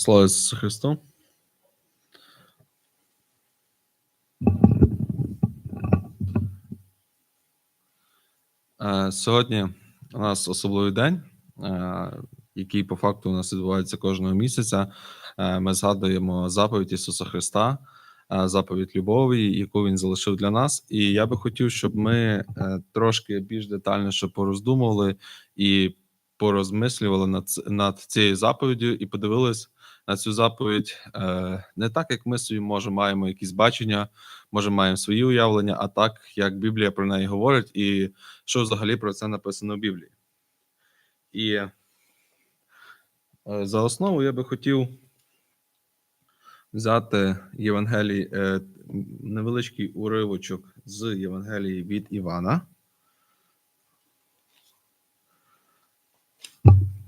Слава Ісусу Христу. Е, Сьогодні у нас особливий день, е, який по факту у нас відбувається кожного місяця. Е, Ми згадуємо заповідь Ісуса Христа, заповідь любові, яку Він залишив для нас. І я би хотів, щоб ми трошки більш детальніше пороздумували і порозмислювали над, над цією заповіддю і подивились на цю заповідь е, не так, як ми собі може маємо якісь бачення, може маємо свої уявлення, а так, як Біблія про неї говорить, і що взагалі про це написано в Біблії. І е, за основу я би хотів взяти Євангелій, е, невеличкий уривочок з Євангелії від Івана.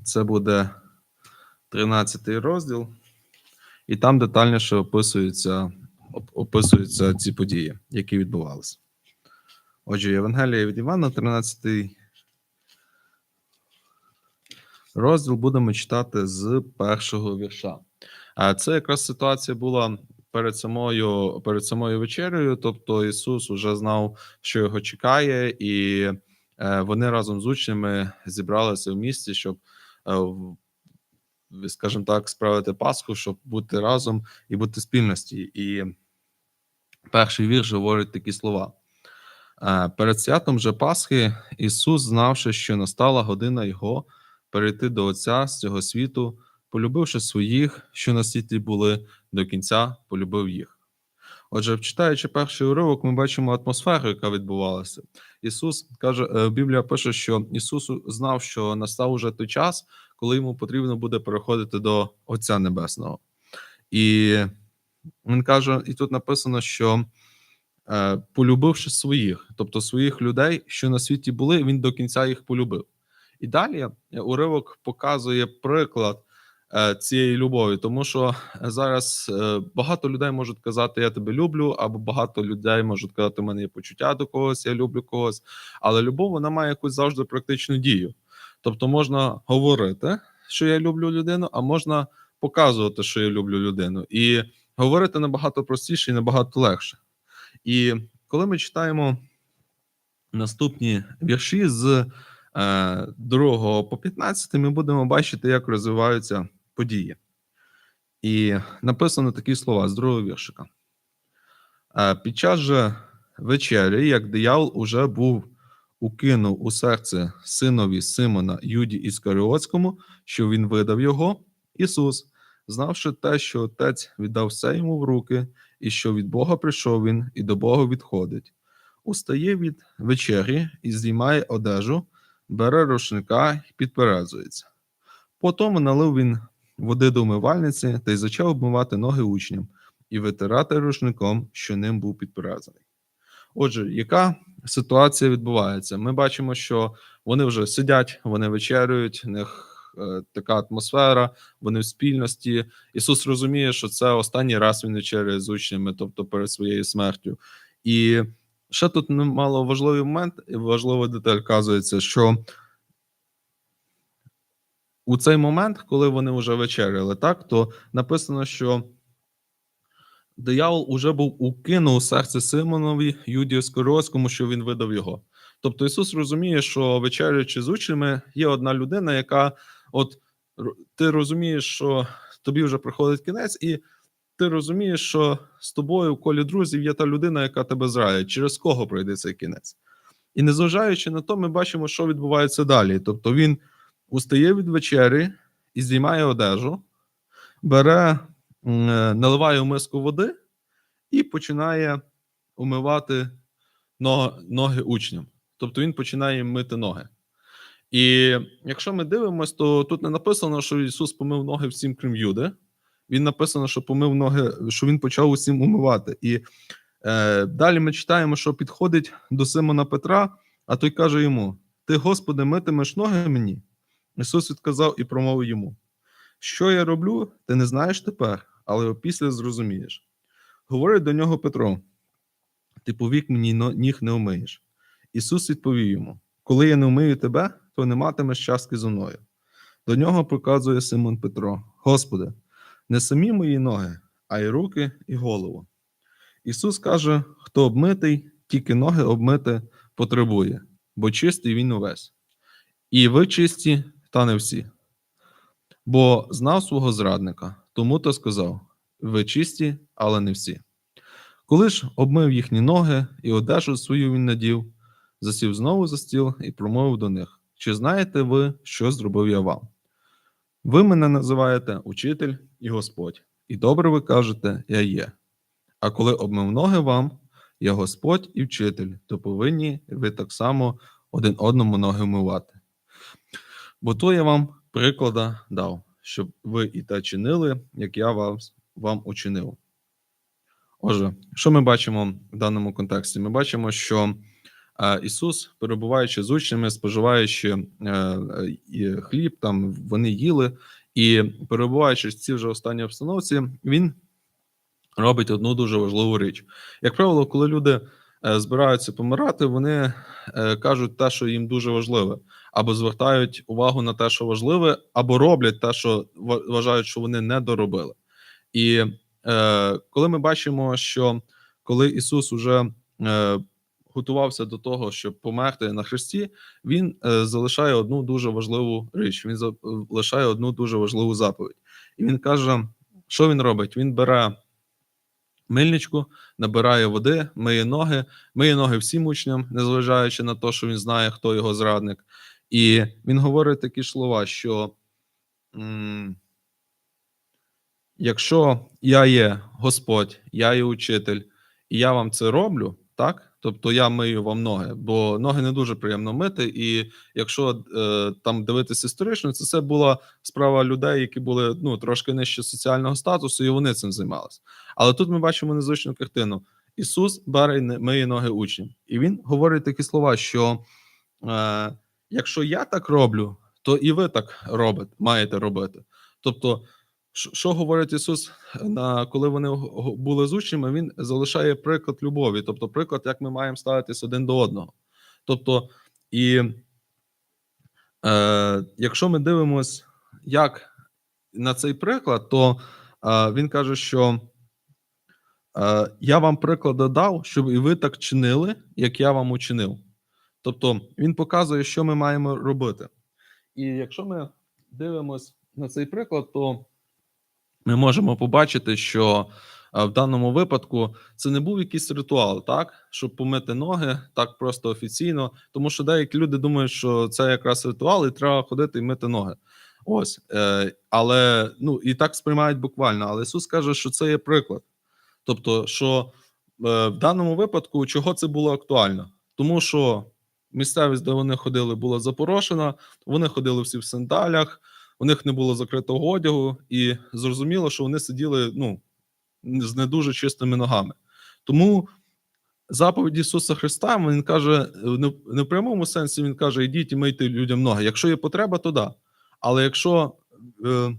Це буде 13 розділ, і там детальніше описуються, описуються ці події, які відбувалися. Отже, Євангелія від Івана, 13 розділ будемо читати з першого вірша. Це якраз ситуація була перед самою, перед самою вечерею. Тобто Ісус уже знав, що його чекає, і е, вони разом з учнями зібралися в місті, щоб, е, скажімо так, справити Пасху, щоб бути разом і бути в спільності. І перший вірш говорить такі слова. Е, Перед святом же Пасхи Ісус, знавши, що настала година Його перейти до Отця з цього світу, полюбивши своїх, що на світі були, до кінця полюбив їх. Отже, читаючи перший уривок, ми бачимо атмосферу, яка відбувалася. Ісус каже, е, Біблія пише, що Ісус знав, що настав уже той час, коли йому потрібно буде переходити до Отця Небесного. І він каже, і тут написано, що е, полюбивши своїх, тобто своїх людей, що на світі були, він до кінця їх полюбив. І далі уривок показує приклад е, цієї любові, тому що зараз е, багато людей можуть казати, я тебе люблю, або багато людей можуть казати, у мене є почуття до когось, я люблю когось. Але любов вона має якусь завжди практичну дію. Тобто можна говорити, що я люблю людину, а можна показувати, що я люблю людину. І говорити набагато простіше і набагато легше. І коли ми читаємо наступні вірші з е, 2 по 15, ми будемо бачити, як розвиваються події. І написано такі слова з другого віршика. Е, Під час же вечері, як диявол уже був укинув у серце синові Симона Юді Іскаріотському, що він видав його, Ісус, знавши те, що Отець віддав все йому в руки, і що від Бога прийшов він, і до Бога відходить, устає від вечері і здіймає одежу, бере рушника і підперезується. Потім налив він води до умивальниці та й почав обмивати ноги учням і витирати рушником, що ним був підперезаний. Отже, яка ситуація відбувається? Ми бачимо, що вони вже сидять, вони вечерюють, у них е, така атмосфера, вони в спільності. Ісус розуміє, що це останній раз він вечеряє з учнями, тобто перед своєю смертю. І ще тут немало важливий момент, і важлива деталь вказується, що у цей момент, коли вони вже вечеряли, так, то написано, що диявол уже був укинув у серце Симонові Юдію Скорозькому, що він видав його. Тобто Ісус розуміє, що вечеряючи з учнями, є одна людина, яка, от ти розумієш, що тобі вже приходить кінець, і ти розумієш, що з тобою в колі друзів є та людина, яка тебе зрає, через кого пройде цей кінець. І незважаючи на то, ми бачимо, що відбувається далі. Тобто він устає від вечері і знімає одежу, бере, наливає в миску води і починає умивати ноги учням. Тобто він починає мити ноги. І якщо ми дивимося, то тут не написано, що Ісус помив ноги всім, крім Юди. Він написано, що помив ноги, що він почав усім умивати. І е, далі ми читаємо, що підходить до Симона Петра, а той каже йому: Ти, Господи, митимеш ноги мені? Ісус відказав і промовив йому: Що я роблю, ти не знаєш тепер, але опісля зрозумієш. Говорить до нього Петро: Ти повік мені ніг не вмиєш. Ісус відповів йому: Коли я не вмию тебе, то не матимеш частки зо мною. До нього показує Симон Петро: Господи, не самі мої ноги, а й руки і голову. Ісус каже: хто обмитий, тільки ноги обмити потребує, бо чистий він увесь. І ви чисті, та не всі. Бо знав свого зрадника, тому то сказав: ви чисті, але не всі. Коли ж обмив їхні ноги і одежу свою він надів, засів знову за стіл і промовив до них: Чи знаєте ви, що зробив я вам? Ви мене називаєте учитель і Господь, і добре ви кажете, я є. А коли обмив ноги вам, я Господь і вчитель, то повинні ви так само один одному ноги вмивати. Бо то я вам приклада дав, щоб ви і те чинили, як я вас, вам учинив. Отже, що ми бачимо в даному контексті? Ми бачимо, що е, Ісус, перебуваючи з учнями, споживаючи е, хліб, там вони їли, і перебуваючи в цій вже останній обстановці, він робить одну дуже важливу річ. Як правило, коли люди е, збираються помирати, вони кажуть те, що їм дуже важливе, або звертають увагу на те, що важливе, або роблять те, що вважають, що вони не доробили. І е, коли ми бачимо, що коли Ісус уже е, готувався до того, щоб померти на хресті, він е, залишає одну дуже важливу річ. Він залишає одну дуже важливу заповідь. І він каже, що він робить? Він бере мильничку, набирає води, миє ноги, миє ноги всім учням, незважаючи на те, що він знає, хто його зрадник. І він говорить такі слова, що якщо я є Господь, я є учитель, і я вам це роблю, так? Тобто я мию вам ноги, бо ноги не дуже приємно мити. І якщо е, там дивитися історично, це все була справа людей, які були ну трошки нижче соціального статусу, і вони цим займалися. Але тут ми бачимо незвичну картину. Ісус бере миє ноги учням, і він говорить такі слова, що е, якщо я так роблю, то і ви так робите, маєте робити. Тобто, що, говорить Ісус, на коли вони були з учнями, Він залишає приклад любові, тобто приклад, як ми маємо ставитись один до одного. Тобто, і е, якщо ми дивимось, як на цей приклад, то е, він каже, що е, я вам приклади дав, щоб і ви так чинили, як я вам учинив. Тобто він показує, що ми маємо робити. І якщо ми дивимось на цей приклад, то ми можемо побачити, що е, в даному випадку це не був якийсь ритуал, так, щоб помити ноги так просто офіційно, тому що деякі люди думають, що це якраз ритуал, і треба ходити і мити ноги. Ось, е, але ну і так сприймають буквально. Але Ісус каже, що це є приклад. Тобто, що е, в даному випадку чого це було актуально? Тому що місцевість, де вони ходили, була запорошена, вони ходили всі в сандалях, у них не було закритого одягу, і зрозуміло, що вони сиділи ну, з не дуже чистими ногами. Тому заповідь Ісуса Христа Він каже, не в- прямому сенсі Він каже: ідіть і мийте людям ноги. Якщо є потреба, то да. Але якщо, е,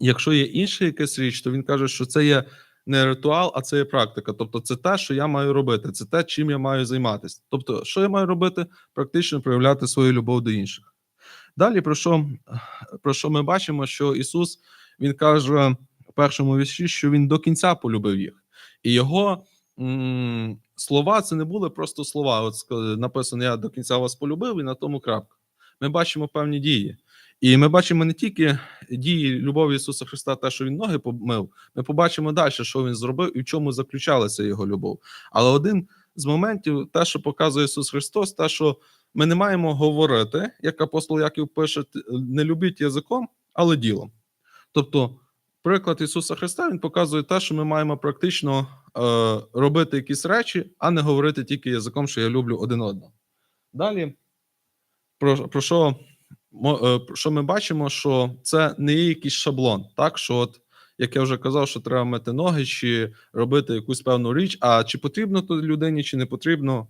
якщо є інша якась річ, то він каже, що це є не ритуал, а це є практика. Тобто, це те, що я маю робити, це те, чим я маю займатися. Тобто, що я маю робити? Практично проявляти свою любов до інших. Далі, про що, про що ми бачимо, що Ісус Він каже в першому вірші, що Він до кінця полюбив їх. І його м, слова це не були просто слова. От написано: Я до кінця вас полюбив, і на тому крапка. Ми бачимо певні дії. І ми бачимо не тільки дії любові Ісуса Христа, те, що Він ноги помив, ми побачимо далі, що Він зробив і в чому заключалася його любов. Але один з моментів, те, що показує Ісус Христос, те, що ми не маємо говорити, як апостол Яків пише, не любіть язиком, але ділом. Тобто, приклад Ісуса Христа Він показує те, що ми маємо практично е, робити якісь речі, а не говорити тільки язиком, що я люблю один одного. Далі, про, про що е, що ми бачимо, що це не є якийсь шаблон, так що, от, як я вже казав, що треба мити ноги чи робити якусь певну річ, а чи потрібно то людині, чи не потрібно,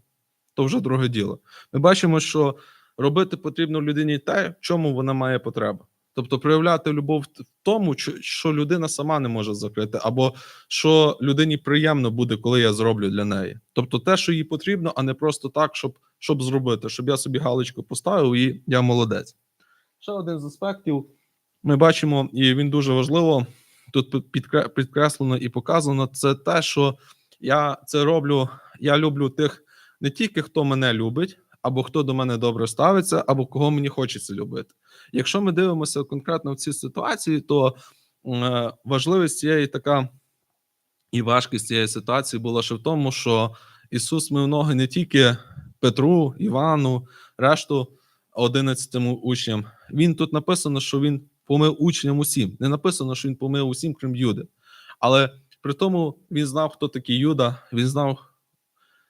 то вже друге діло. Ми бачимо, що робити потрібно людині те, в чому вона має потребу. Тобто проявляти любов в тому, що людина сама не може закрити, або що людині приємно буде, коли я зроблю для неї. Тобто те, що їй потрібно, а не просто так, щоб, щоб зробити, щоб я собі галочку поставив і я молодець. Ще один з аспектів ми бачимо, і він дуже важливо тут підкреслено і показано, це те, що я це роблю. Я люблю тих не тільки хто мене любить, або хто до мене добре ставиться, або кого мені хочеться любити. Якщо ми дивимося конкретно в цій ситуації, то е, важливість цієї така і важкість цієї ситуації була ще в тому, що Ісус мив ноги не тільки Петру, Івану, решту 11 учням. Він тут написано, що він помив учням усім. Не написано, що він помив усім, крім Юди. Але при тому він знав, хто такий Юда, він знав,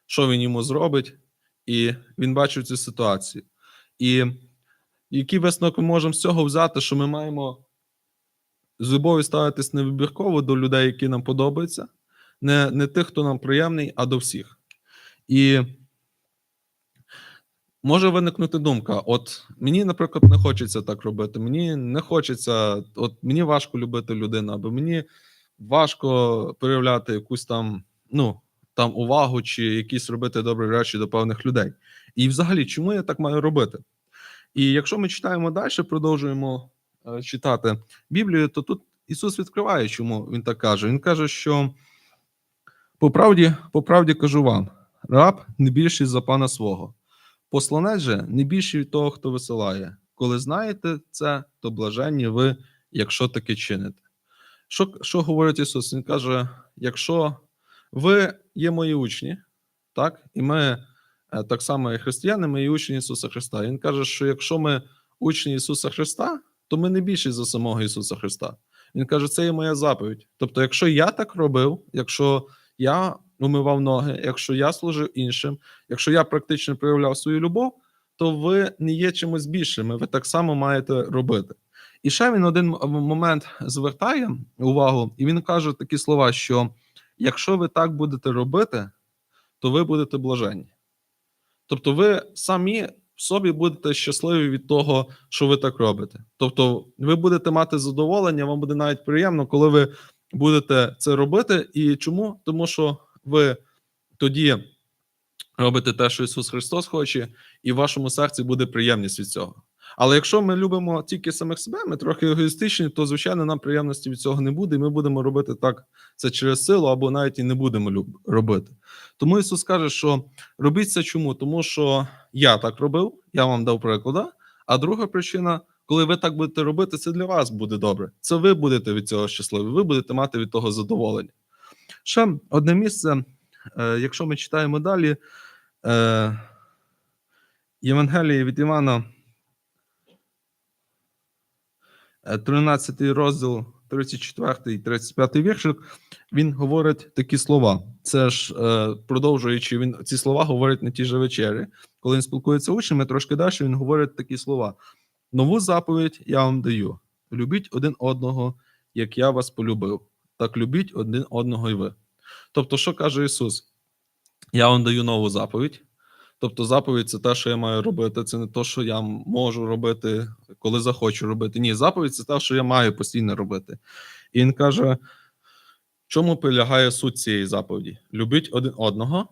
що він йому зробить, і він бачив цю ситуацію. І який висновок ми можемо з цього взяти, що ми маємо з любов'ю ставитись невибірково до людей, які нам подобаються, не, не тих, хто нам приємний, а до всіх. І може виникнути думка: от мені, наприклад, не хочеться так робити. Мені не хочеться, от мені важко любити людину, або мені важко проявляти якусь там, ну, там увагу чи якісь робити добрі речі до певних людей. І взагалі, чому я так маю робити? І якщо ми читаємо далі, продовжуємо е, читати Біблію, то тут Ісус відкриває, чому Він так каже. Він каже, що по правді, по правді кажу вам, раб не більший за пана свого. Посланець же не більший від того, хто висилає. Коли знаєте це, то блаженні ви, якщо таке чините. Що, що говорить Ісус? Він каже: якщо ви є мої учні, так, і ми е, так само і християни, ми є учні Ісуса Христа. Він каже, що якщо ми учні Ісуса Христа, то ми не більші за самого Ісуса Христа. Він каже, це є моя заповідь. Тобто, якщо я так робив, якщо я умивав ноги, якщо я служив іншим, якщо я практично проявляв свою любов, то ви не є чимось більшими, ви так само маєте робити. І ще він один момент звертає увагу, і він каже такі слова: що якщо ви так будете робити, то ви будете блаженні. Тобто, ви самі в собі будете щасливі від того, що ви так робите. Тобто, ви будете мати задоволення, вам буде навіть приємно, коли ви будете це робити. І чому? Тому що ви тоді робите те, що Ісус Христос хоче, і в вашому серці буде приємність від цього. Але якщо ми любимо тільки самих себе, ми трохи егоїстичні, то звичайно нам приємності від цього не буде, і ми будемо робити так це через силу, або навіть і не будемо робити. Тому Ісус каже, що робіть це чому? Тому що я так робив, я вам дав приклади. А друга причина, коли ви так будете робити, це для вас буде добре. Це ви будете від цього щасливі, ви будете мати від того задоволення. Ще одне місце, е, якщо ми читаємо далі, е, Євангеліє від Івана, е, 13 розділ, 34 і 35 віршик, він говорить такі слова. Це ж е, продовжуючи, він ці слова говорить на ті ж вечері. Коли він спілкується з учнями, трошки далі він говорить такі слова: Нову заповідь я вам даю: любіть один одного, як я вас полюбив. Так любіть один одного і ви. Тобто, що каже Ісус? Я вам даю нову заповідь. Тобто, заповідь це те, що я маю робити. Це не те, що я можу робити, коли захочу робити. Ні, заповідь це те, що я маю постійно робити. І він каже: чому полягає суть цієї заповіді? Любіть один одного.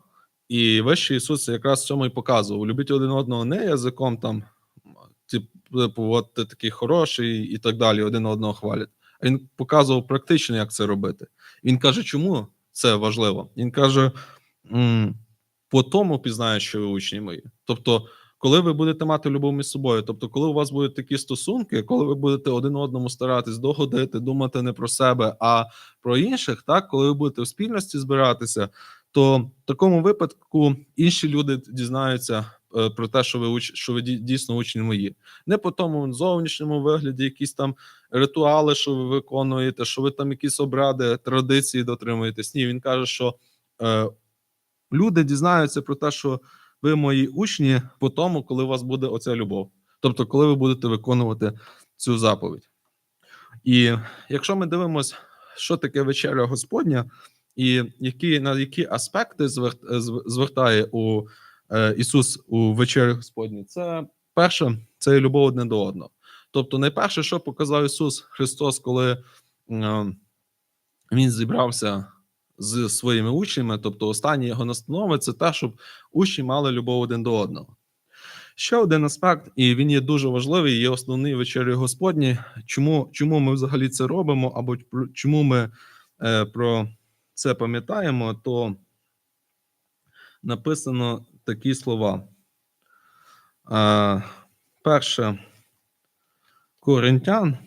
І вищий Ісус якраз в цьому і показував: любіть один одного не язиком там, типу, от ти такий хороший і так далі, один одного хвалять. А він показував практично, як це робити. Він каже, чому це важливо? Він каже: по тому пізнаєш, що ви учні мої. Тобто, коли ви будете мати любов між собою, тобто, коли у вас будуть такі стосунки, коли ви будете один одному старатись догодити, думати не про себе, а про інших, так, коли ви будете в спільності збиратися, то в такому випадку інші люди дізнаються е, про те, що ви уч... що ви дійсно учні мої. Не по тому зовнішньому вигляді, якісь там ритуали, що ви виконуєте, що ви там якісь обряди, традиції дотримуєтесь. Ні, він каже, що е, люди дізнаються про те, що ви мої учні, по тому, коли у вас буде оця любов. Тобто, коли ви будете виконувати цю заповідь. І якщо ми дивимося, що таке вечеря Господня, і які, на які аспекти звертає у е, Ісус у вечері Господній, це перше, це любов одне до одного. Тобто, найперше, що показав Ісус Христос, коли е, Він зібрався з своїми учнями, тобто останні його настанови, це те, щоб учні мали любов один до одного. Ще один аспект, і він є дуже важливий, є основний вечері Господні. Чому, чому ми взагалі це робимо, або чому ми е, про це пам'ятаємо, то написано такі слова. Е, перше Коринтян,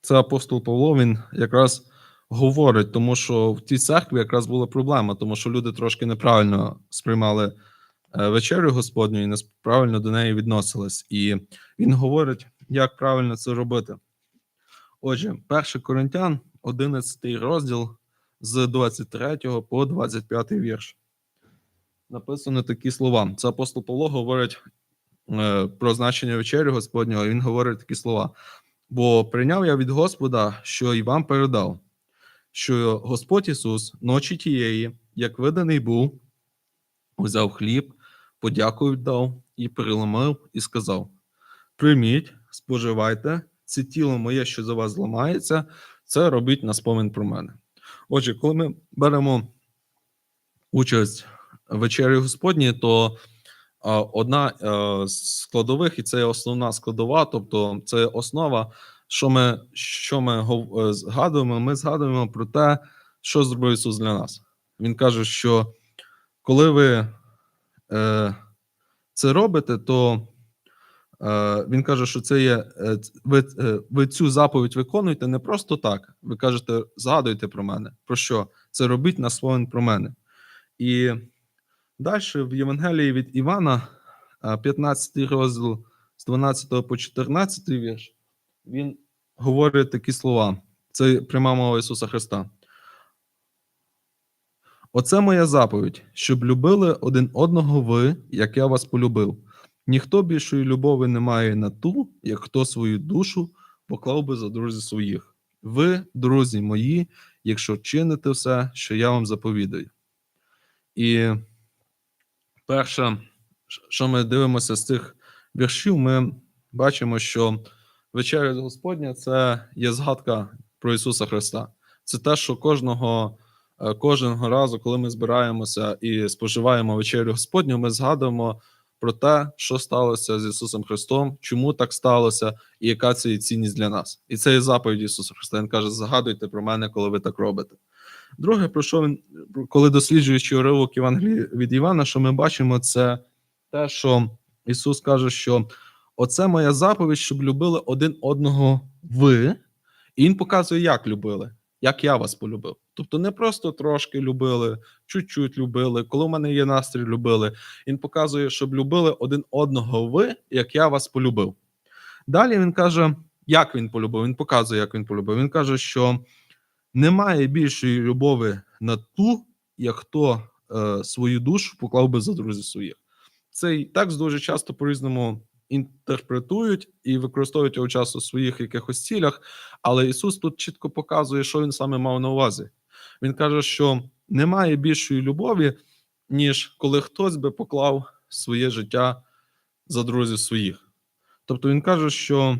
це апостол Павло, він якраз говорить, тому що в тій церкві якраз була проблема, тому що люди трошки неправильно сприймали е, вечерю Господню і неправильно до неї відносились. І він говорить, як правильно це робити. Отже, 1 Коринтян, 11 розділ з 23 по 25 вірш. Написано такі слова. Це апостол Павло говорить е, про значення вечері Господнього, він говорить такі слова. Бо прийняв я від Господа, що і вам передав, що Господь Ісус ночі тієї, як виданий був, взяв хліб, подяку віддав і переломив, і сказав: Прийміть, споживайте, це тіло моє, що за вас зламається, це робіть на спомин про мене. Отже, коли ми беремо участь вечері Господній, то одна е, з складових, і це основна складова, тобто це основа, що ми, що ми е, згадуємо, ми згадуємо про те, що зробив Ісус для нас. Він каже, що коли ви е, це робите, то е, він каже, що це є ви, ви цю заповідь виконуєте не просто так. Ви кажете, згадуйте про мене. Про що? Це робіть на спомин про мене. І далі в Євангелії від Івана, 15 розділ з 12 по 14 вірш, він говорить такі слова. Це пряма мова Ісуса Христа. Оце моя заповідь, щоб любили один одного ви, як я вас полюбив. Ніхто більшої любові не має на ту, як хто свою душу поклав би за друзів своїх. Ви, друзі мої, якщо чините все, що я вам заповідаю. І перше, що ми дивимося з цих віршів, ми бачимо, що вечеря Господня це є згадка про Ісуса Христа. Це те, що кожного, е, кожного разу, коли ми збираємося і споживаємо вечерю Господню, ми згадуємо про те, що сталося з Ісусом Христом, чому так сталося, і яка це є цінність для нас. І це є заповідь Ісуса Христа. Він каже: згадуйте про мене, коли ви так робите. Друге, про що він, коли досліджуючи уривок Євангелії від Івана, що ми бачимо, це те, що Ісус каже, що оце моя заповідь, щоб любили один одного ви. І Він показує, як любили, як я вас полюбив. Тобто не просто трошки любили, чуть-чуть любили, коли в мене є настрій, любили. Він показує, щоб любили один одного ви, як я вас полюбив. Далі він каже, як він полюбив. Він показує, як він полюбив. Він каже, що немає більшої любові на ту, як хто е, свою душу поклав би за друзів своїх. Цей текст дуже часто по-різному інтерпретують і використовують його часто в своїх якихось цілях, але Ісус тут чітко показує, що він саме мав на увазі. Він каже, що немає більшої любові, ніж коли хтось би поклав своє життя за друзів своїх. Тобто він каже, що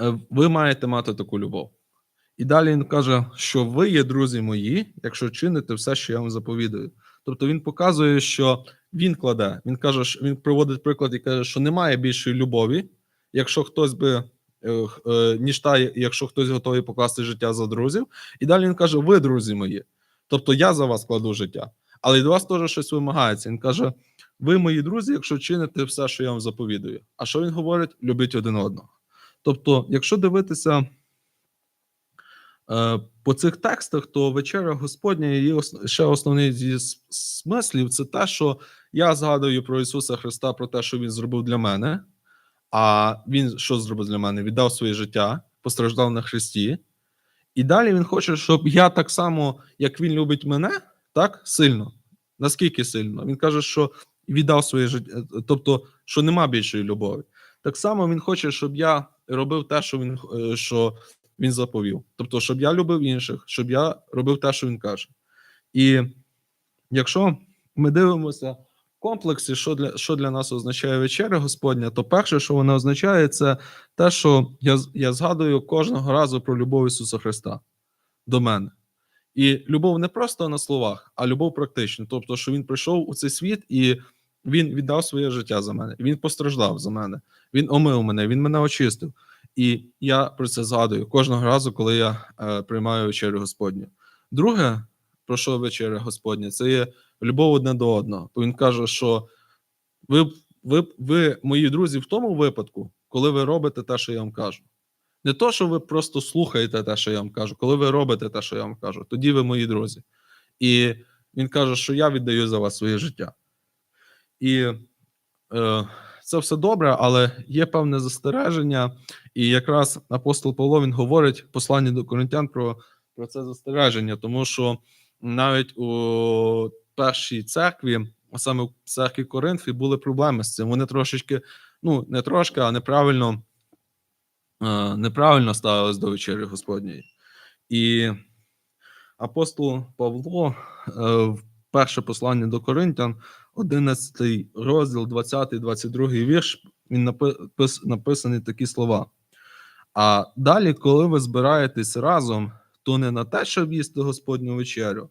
е, ви маєте мати таку любов. І далі він каже, що ви є друзі мої, якщо чините все, що я вам заповідаю. Тобто він показує, що він кладе. Він каже, що він проводить приклад і каже, що немає більшої любові, якщо хтось би е, е, ніж та, якщо хтось готовий покласти життя за друзів. І далі він каже: Ви, друзі мої. Тобто я за вас кладу життя, але від вас теж щось вимагається. Він каже: ви мої друзі, якщо чините все, що я вам заповідую. А що він говорить? Любіть один одного. Тобто, якщо дивитися по цих текстах, то вечеря Господня її ще основний зі смислів це те, що я згадую про Ісуса Христа, про те, що Він зробив для мене. А Він що зробив для мене? Віддав своє життя, постраждав на Христі. І далі він хоче, щоб я так само, як він любить мене, так сильно. Наскільки сильно? Він каже, що віддав своє життя, тобто, що нема більшої любові. Так само він хоче, щоб я робив те, що він, е, що він заповів. Тобто, щоб я любив інших, щоб я робив те, що він каже. І якщо ми дивимося в комплексі, що для, що для нас означає вечеря Господня, то перше, що вона означає, це те, що я, я згадую кожного разу про любов Ісуса Христа до мене. І любов не просто на словах, а любов практична. Тобто, що Він прийшов у цей світ і Він віддав своє життя за мене, він постраждав за мене, він омив мене, він мене очистив. І я про це згадую кожного разу, коли я е, приймаю вечерю Господню. Друге, про що вечеря Господня, це є любов одне до одного. Бо він каже, що ви, ви, ви мої друзі, в тому випадку, коли ви робите те, що я вам кажу. Не то, що ви просто слухаєте те, що я вам кажу, коли ви робите те, що я вам кажу, тоді ви мої друзі. І він каже, що я віддаю за вас своє життя. І е, це все добре, але є певне застереження. І якраз апостол Павло він говорить в посланні до коринтян про, про це застереження, тому що навіть у першій церкві, а саме в церкві Коринфі, були проблеми з цим. Вони трошечки, ну не трошки, а неправильно, е, неправильно ставились до вечері Господньої. І апостол Павло е, в перше послання до Коринтян, 11 розділ, 20-22 вірш, він напис, написаний такі слова. А далі, коли ви збираєтесь разом, то не на те, щоб їсти Господню вечерю,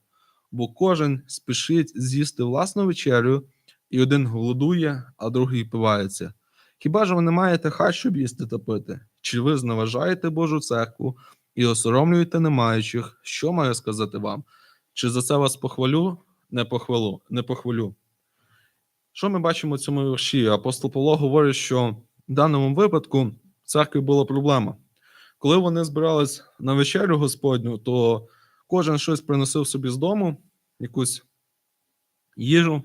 бо кожен спішить з'їсти власну вечерю, і один голодує, а другий пивається. Хіба ж ви не маєте хай, щоб їсти та пити? Чи ви зневажаєте Божу церкву і осоромлюєте немаючих? Що маю сказати вам? Чи за це вас похвалю? Не похвалу, не похвалю. Що ми бачимо в цьому вірші? Апостол Павло говорить, що в даному випадку в церкві була проблема. Коли вони збирались на вечерю Господню, то кожен щось приносив собі з дому, якусь їжу.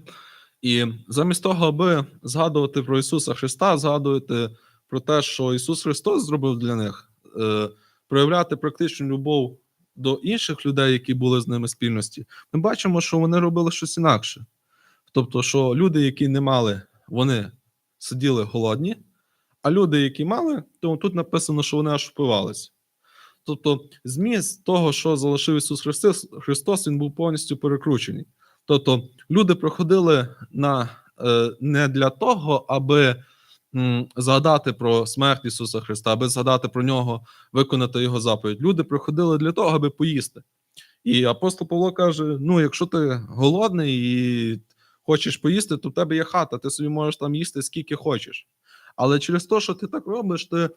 І замість того, аби згадувати про Ісуса Христа, згадувати про те, що Ісус Христос зробив для них, е, проявляти практичну любов до інших людей, які були з ними спільності, ми бачимо, що вони робили щось інакше. Тобто, що люди, які не мали, вони сиділи голодні, а люди, які мали, то тут написано, що вони аж впивалися. Тобто, зміст того, що залишив Ісус Христос, Христос, він був повністю перекручений. Тобто, люди приходили на е, не для того, аби згадати про смерть Ісуса Христа, аби згадати про нього, виконати Його заповідь. Люди приходили для того, аби поїсти. І апостол Павло каже: ну, якщо ти голодний і хочеш поїсти, то в тебе є хата, ти собі можеш там їсти скільки хочеш. Але через те, що ти так робиш, ти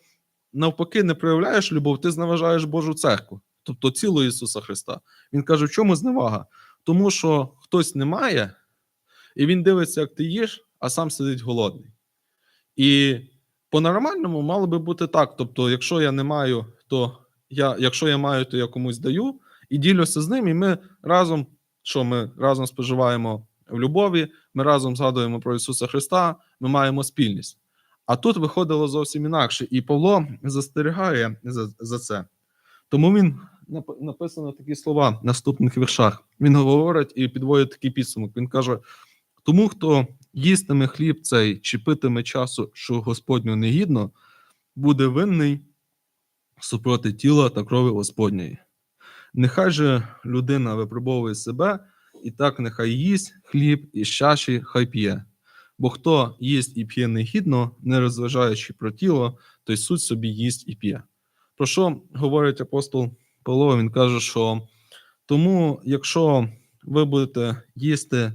навпаки не проявляєш любов, ти зневажаєш Божу церкву, тобто цілу Ісуса Христа. Він каже: в чому зневага? Тому що хтось не має, і він дивиться, як ти їш, а сам сидить голодний. І по-нормальному мало би бути так. Тобто, якщо я не маю, то я, якщо я маю, то я комусь даю і ділюся з ним, і ми разом, що ми разом споживаємо в любові, ми разом згадуємо про Ісуса Христа, ми маємо спільність. А тут виходило зовсім інакше, і Павло застерігає за, за це. Тому він написано такі слова в наступних віршах. Він говорить і підводить такий підсумок. Він каже: тому, хто їстиме хліб цей чи питиме часу, що Господню негідно, буде винний супроти тіла та крові Господньої. Нехай же людина випробовує себе, і так нехай їсть хліб і чаші, хай п'є. Бо хто їсть і п'є негідно, не розважаючи про тіло, той суть собі їсть і п'є. Про що говорить апостол Павло? Він каже, що тому, якщо ви будете їсти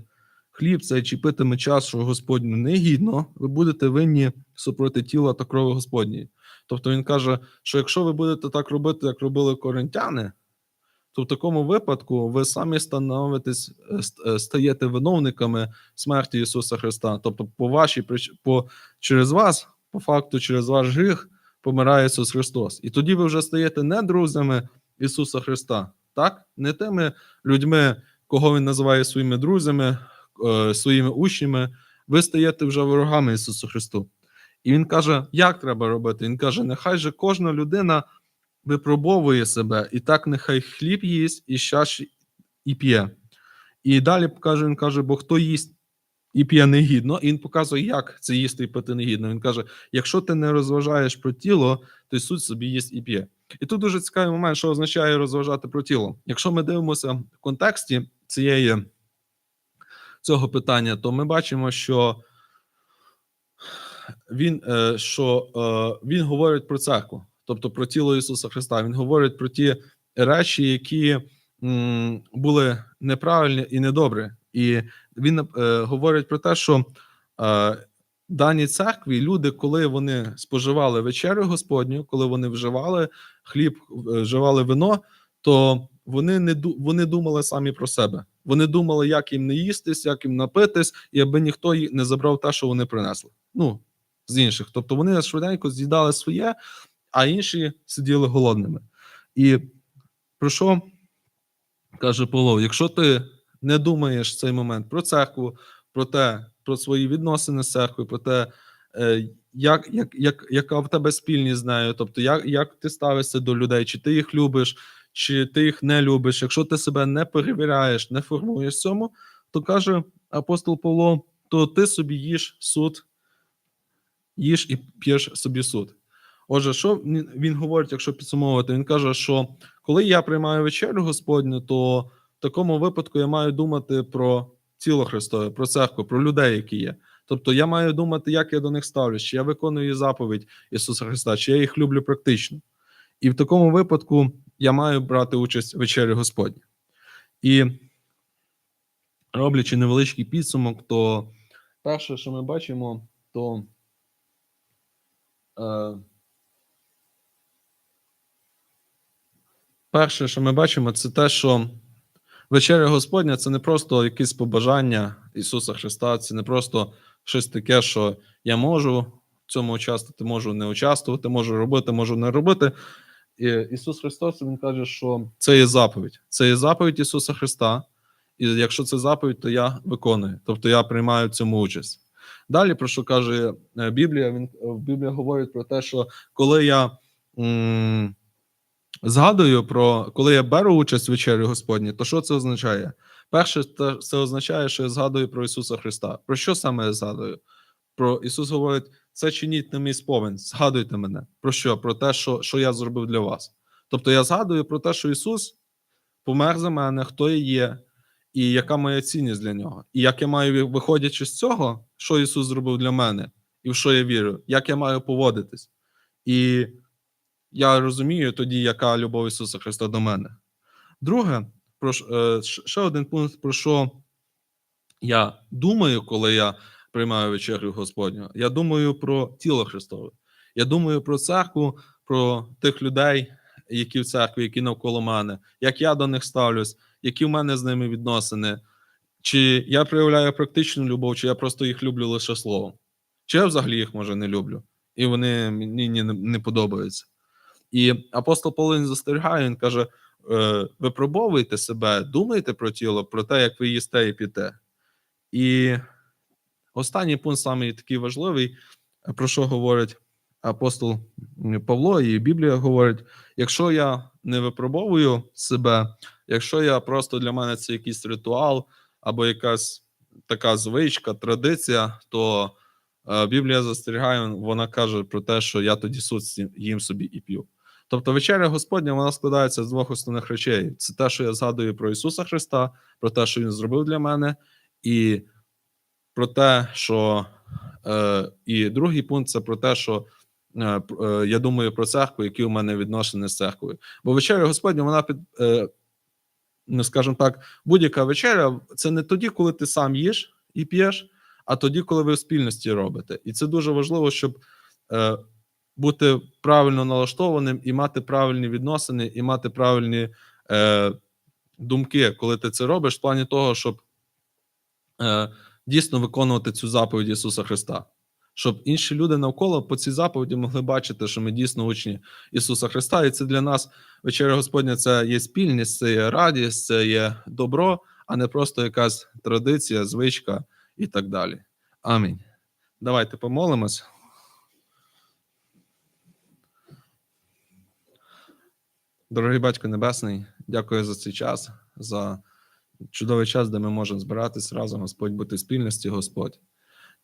хліб цей чи питиме чашу Господню негідно, ви будете винні супроти тіла та крови Господньої. Тобто він каже, що якщо ви будете так робити, як робили коринтяни, то в такому випадку ви самі становитесь, стаєте виновниками смерті Ісуса Христа. Тобто, по вашій по через вас, по факту, через ваш гріх помирає Ісус Христос. І тоді ви вже стаєте не друзями Ісуса Христа, так? Не тими людьми, кого Він називає своїми друзями, своїми учнями, ви стаєте вже ворогами Ісусу Христу. І Він каже, як треба робити? Він каже: нехай же кожна людина випробовує себе, і так нехай хліб їсть, і щас і п'є. І далі каже, він каже, бо хто їсть і п'є негідно, і він показує, як це їсти і пити негідно. Він каже: якщо ти не розважаєш про тіло, то суть собі їсть і п'є. І тут дуже цікавий момент, що означає розважати про тіло. Якщо ми дивимося в контексті цієї цього питання, то ми бачимо, що він е, що е, він говорить про церкву тобто про тіло Ісуса Христа. Він говорить про ті речі, які були неправильні і недобрі. І він е, говорить про те, що даній церкві люди, коли вони споживали вечерю Господню, коли вони вживали хліб, вживали вино, то вони не вони думали самі про себе. Вони думали, як їм не їстись, як їм напитись, і аби ніхто не забрав те, що вони принесли. Ну, з інших. Тобто вони швиденько з'їдали своє, а інші сиділи голодними. І про що каже Павло: якщо ти не думаєш в цей момент про церкву, про те, про свої відносини з церквою, про те, е, як, як, як, яка в тебе спільність з нею, тобто як, як ти ставишся до людей, чи ти їх любиш, чи ти їх не любиш. Якщо ти себе не перевіряєш, не формуєш цьому, то каже апостол Павло, то ти собі їж суд, їж і п'єш собі суд. Отже, що він говорить, якщо підсумовувати, він каже, що коли я приймаю вечерю Господню, то в такому випадку я маю думати про тіло Христове, про церкву, про людей, які є. Тобто я маю думати, як я до них ставлюсь, чи я виконую заповідь Ісуса Христа, чи я їх люблю практично. І в такому випадку я маю брати участь в вечері Господні. І роблячи невеличкий підсумок, то перше, що ми бачимо, то е, перше, що ми бачимо, це те, що вечеря Господня це не просто якісь побажання Ісуса Христа, це не просто щось таке, що я можу в цьому участвувати, можу не участвувати, можу робити, можу не робити. Ісус Христос Він каже, що це є заповідь. Це є заповідь Ісуса Христа. І якщо це заповідь, то я виконую, тобто я приймаю цьому участь. Далі, про що каже е, Біблія, він в Біблія говорить про те, що коли я м, згадую про коли я беру участь в вечері Господній, то що це означає? Перше, це означає, що я згадую про Ісуса Христа. Про що саме я згадую? Про Ісус говорить: це чиніть на мій сповін, згадуйте мене. Про що? Про те, що, що я зробив для вас. Тобто я згадую про те, що Ісус помер за мене, хто я є, і яка моя цінність для нього. І як я маю, виходячи з цього, що Ісус зробив для мене, і в що я вірю, як я маю поводитись. І я розумію тоді, яка любов Ісуса Христа до мене. Друге, про е, ще один пункт, про що я думаю, коли я приймаю вечерю Господню. Я думаю про тіло Христове. Я думаю про церкву, про тих людей, які в церкві, які навколо мене, як я до них ставлюсь, які в мене з ними відносини. Чи я проявляю практичну любов, чи я просто їх люблю лише словом. Чи я взагалі їх може не люблю, і вони мені не, не подобаються. І апостол Павло застерігає, він каже: е, випробовуйте себе, думайте про тіло, про те, як ви їсте і п'єте. І останній пункт, самий такий важливий, про що говорить апостол Павло, і Біблія говорить: якщо я не випробовую себе, якщо я просто для мене це якийсь ритуал або якась така звичка, традиція, то е, Біблія застерігає, вона каже про те, що я тоді суд їм собі і п'ю. Тобто вечеря Господня вона складається з двох основних речей: це те, що я згадую про Ісуса Христа, про те, що Він зробив для мене, і про те, що е, і другий пункт це про те, що е, е, я думаю про церкву, які у мене відносини з церквою. Бо вечеря Господня, вона під, е, ну скажімо так, будь-яка вечеря це не тоді, коли ти сам їш і п'єш, а тоді, коли ви в спільності робите. І це дуже важливо, щоб е, бути правильно налаштованим і мати правильні відносини, і мати правильні е, думки, коли ти це робиш, в плані того, щоб е, дійсно виконувати цю заповідь Ісуса Христа. Щоб інші люди навколо по цій заповіді могли бачити, що ми дійсно учні Ісуса Христа, і це для нас вечеря Господня це є спільність, це є радість, це є добро, а не просто якась традиція, звичка і так далі. Амінь. Давайте помолимось. Дорогий батько Небесний, дякую за цей час, за чудовий час, де ми можемо збиратись разом, Господь, бути в спільності, Господь.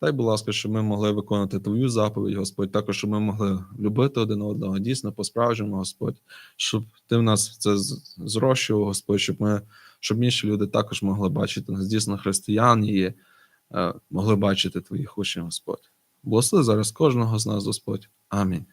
Дай, будь ласка, щоб ми могли виконати Твою заповідь, Господь, також, щоб ми могли любити один одного, дійсно, по-справжньому, Господь, щоб Ти в нас це зрощував, Господь, щоб ми, щоб інші люди також могли бачити нас, дійсно, християн і е, могли бачити Твоїх учнів, Господь. Благослови зараз кожного з нас, Господь. Амінь.